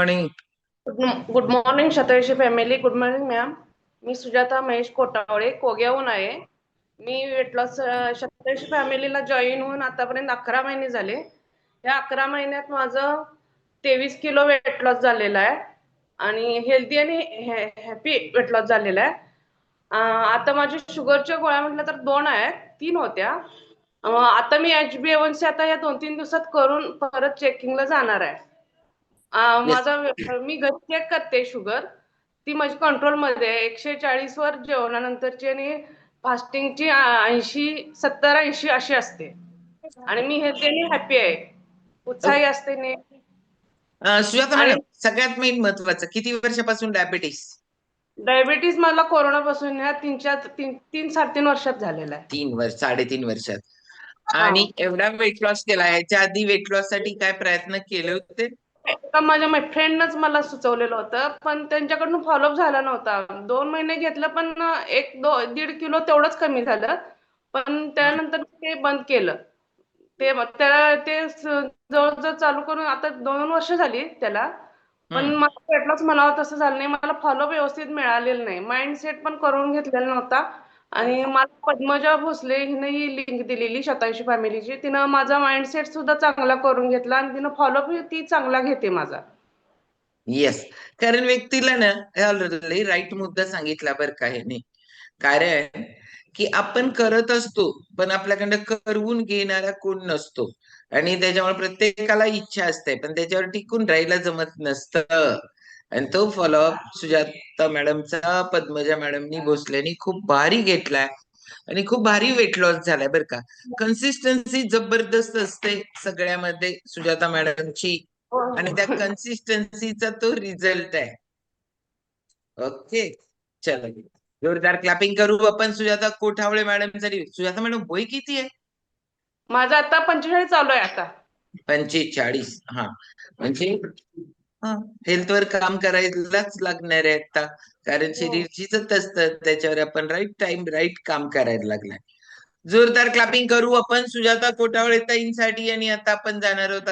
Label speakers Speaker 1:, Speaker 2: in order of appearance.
Speaker 1: Morning
Speaker 2: good morning शतयशी family good morning ma'am मी सुजाता महेश कोटावळे कोग्याहून आहे. मी वेट लॉस शतयशी फॅमिलीला जॉईन होऊन आतापर्यंत अकरा महिने झाले. या अकरा महिन्यात माझं तेवीस किलो वेट लॉस झालेलं आहे. आणि हेल्दी आणि हॅपी वेट लॉस झालेला आहे. आता माझ्या शुगरच्या गोळ्या म्हटलं तर दोन आहेत. तीन होत्या. आता मी एच बी सी आता या दोन तीन दिवसात करून परत चेकिंगला जाणार आहे. माझा मी घरी चेक करते शुगर ती माझी कंट्रोलमध्ये आहे. एकशे चाळीस वर जेवणानंतरची आणि फास्टिंगची ऐंशी सत्तर ऐंशी अशी असते. आणि मी हेल्दी आणि हॅपी आहे. उत्साही असते ने
Speaker 1: सुजाता मॅडम सगळ्यात मेन महत्वाचं किती वर्षापासून डायबिटीस
Speaker 2: डायबिटीस मला कोरोनापासून ह्या तीन चार तीन तीन साडेतीन वर्षात झालेला आहे.
Speaker 1: तीन वर्ष साडेतीन वर्षात. आणि एवढा वेट लॉस केला ह्याच्या आधी वेट लॉससाठी काय प्रयत्न केले होते?
Speaker 2: एका माझ्या फ्रेंडनंच मला सुचवलेलं होतं पण त्यांच्याकडून फॉलोअप झाला नव्हता. दोन महिने घेतलं पण एक दो दीड किलो तेवढंच कमी झालं. पण त्यानंतर ते बंद केलं. ते त्याला ते जवळजवळ चालू करून आता दोन वर्ष झाली त्याला. पण. मला वेटलॉस म्हणावं तसं झालं नाही. मला फॉलोअप व्यवस्थित मिळालेलं नाही. माइंडसेट पण करून घेतलेला नव्हता. आणि मला पद्मजा भोसले हिनं ही लिंक दिलेली शतांशी फॅमिलीची. तिनं माझा माइंडसेट सुद्धा चांगला करून घेतला आणि तिनं फॉलोअप ती चांगला घेते माझा.
Speaker 1: येस कारण व्यक्तीला ना ऑलरेडी राईट मुद्दा सांगितला बरं का ह्याने. कारण की आपण करत असतो पण आपल्याकडं करवून घेणारा कोण नसतो. आणि त्याच्यामुळे प्रत्येकाला इच्छा असते पण त्याच्यावर टिकून राहायला जमत नसतं. आणि तो फॉलोअप सुजाता मॅडमचा पद्मजा मॅडमनी भोसलेनी खूप भारी घेतलाय. आणि खूप भारी वेट लॉस झालाय बरं का. कन्सिस्टन्सी जबरदस्त असते सगळ्यामध्ये सुजाता मॅडमची आणि त्या कन्सिस्टन्सीचा तो रिझल्ट आहे. ओके चलो. जोरदार क्लॅपिंग करू आपण सुजाता कोठावळे मॅडमसाठी सुजाता मॅडम वय किती आहे?
Speaker 2: माझा आता पंचेचाळीस चालू आहे आता.
Speaker 1: पंचेचाळीस हा. म्हणजे हेल्थवर काम करायलाच लागणार आहे आता. कारण शरीर झिजत असतं त्याच्यावर आपण राईट टाइम राईट काम करायला लागलाय जोरदार क्लॅपिंग करू आपण. सुजाता कोठावळे ताईंसाठी आणि आता आपण जाणार आहोत.